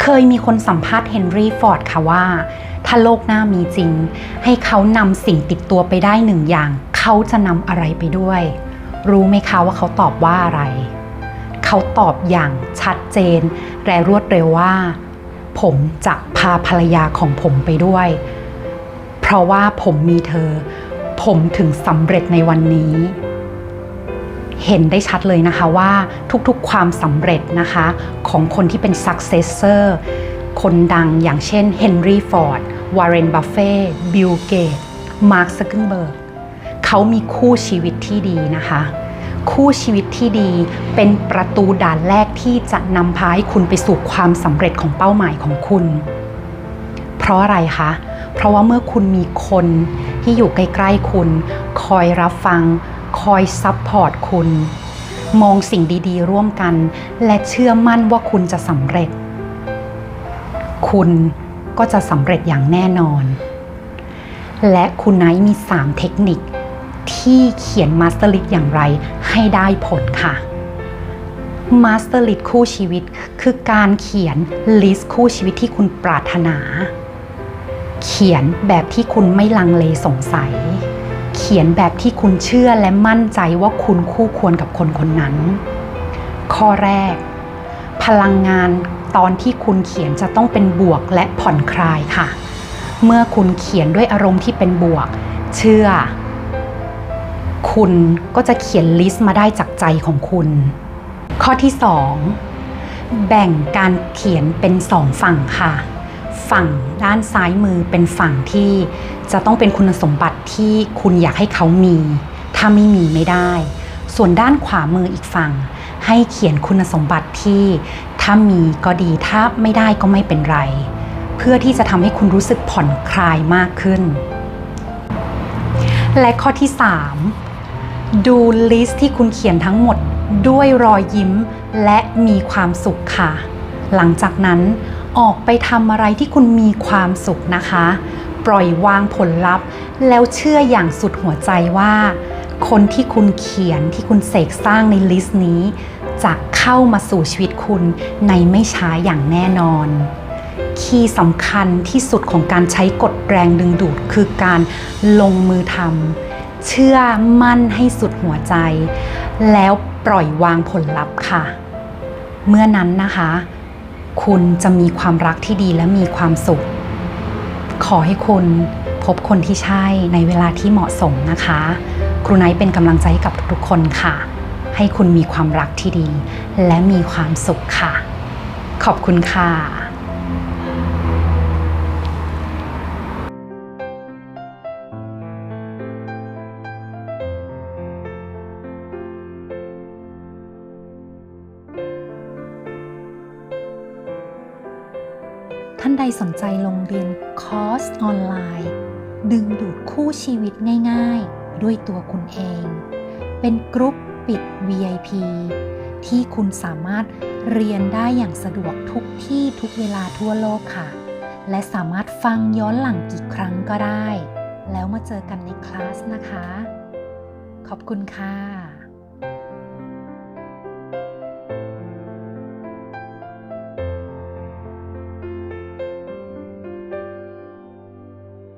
เคยมีคนสัมภาษณ์เฮนรี่ฟอร์ดค่ะว่า ถ้าโลกหน้ามีจริง ให้เขานำสิ่งติดตัวไปได้หนึ่งอย่าง เขาจะนำอะไรไปด้วย รู้ไหมคะว่าเขาตอบว่าอะไร เขาตอบอย่างชัดเจน และรวดเร็วว่า ผมจะพาภรรยาของผมไปด้วย เพราะว่าผมมีเธอ ผมถึงสำเร็จในวันนี้ เห็นได้ชัดเลยนะคะว่าทุกๆความสำเร็จนะคะของคนที่เป็น successor คนดังอย่างเช่นเฮนรี่ฟอร์ดวอร์เรนบัฟเฟ่บิลเกตมาร์คซักเกนเบิร์กเขามีคู่ชีวิตที่ดีนะคะ คู่ชีวิตที่ดีเป็นประตูด่านแรกที่จะนำพาให้คุณไปสู่ความสำเร็จของเป้าหมายของคุณ เพราะอะไรคะ เพราะว่าเมื่อคุณมีคนที่อยู่ใกล้ๆคุณ คอยรับฟัง คอยซัพพอร์ตคุณ มองสิ่งดีๆ ร่วมกัน และเชื่อมั่นว่าคุณจะสำเร็จ คุณก็จะสำเร็จอย่างแน่นอน และคุณไนท์มี 3 เทคนิค ที่เขียนมาสเตอร์ลิสอย่างไรให้ได้ผลค่ะมาสเตอร์ลิสคู่ชีวิต คือการเขียนลิสต์คู่ชีวิตที่คุณปรารถนา เขียนแบบที่คุณไม่ลังเลสงสัย ขียนแบบที่คุณเชื่อและมั่นใจว่าคุณคู่ควรกับคนคนนั้น ข้อแรก พลังงานตอนที่คุณเขียนจะต้องเป็นบวกและผ่อนคลายค่ะ เมื่อคุณเขียนด้วยอารมณ์ที่เป็นบวก เชื่อ คุณก็จะเขียนลิสต์มาได้จากใจของคุณ ข้อที่ 2 แบ่งการเขียนเป็นสองฝั่งค่ะ ฝั่งด้านซ้ายมือเป็นฝั่งที่จะต้องเป็นคุณสมบัติที่คุณอยากให้เขามี ถ้าไม่มีไม่ได้ ส่วนด้านขวามืออีกฝั่ง ให้เขียนคุณสมบัติที่ถ้ามีก็ดีถ้าไม่ได้ก็ไม่เป็นไร เพื่อที่จะทำให้คุณรู้สึกผ่อนคลายมากขึ้น และข้อที่ 3 ดูลิสต์ที่คุณเขียนทั้งหมดด้วยรอยยิ้มและมีความสุขค่ะ หลังจากนั้น ออกไปทำอะไรที่คุณมีความสุขนะคะ ปล่อยวางผลลัพธ์ แล้วเชื่ออย่างสุดหัวใจว่า คนที่คุณเขียนที่คุณเสกสร้างในลิสต์นี้ จะเข้ามาสู่ชีวิตคุณในไม่ช้าอย่างแน่นอน คีย์สำคัญที่สุดของการใช้กฎแรงดึงดูดคือการลงมือทำเชื่อมั่นให้สุดหัวใจ แล้วปล่อยวางผลลัพธ์ค่ะ เมื่อนั้นนะคะ คุณจะมีความรักที่ดีและมีความสุข ขอให้คุณพบคนที่ใช่ในเวลาที่เหมาะสมนะคะ ครูไนท์เป็นกำลังใจให้กับทุกๆคนค่ะ ให้คุณมีความรักที่ดี และมีความสุขค่ะ ขอบคุณค่ะ ท่านใดสนใจลงเรียนคอร์สออนไลน์ ดึงดูดคู่ชีวิตง่ายๆ ด้วยตัวคุณเอง เป็นกรุ๊ปปิด VIP ที่คุณสามารถเรียนได้อย่างสะดวกทุกที่ทุกเวลาทั่วโลกค่ะ และสามารถฟังย้อนหลังกี่ครั้งก็ได้ แล้วมาเจอกันในคลาสนะคะ ขอบคุณค่ะ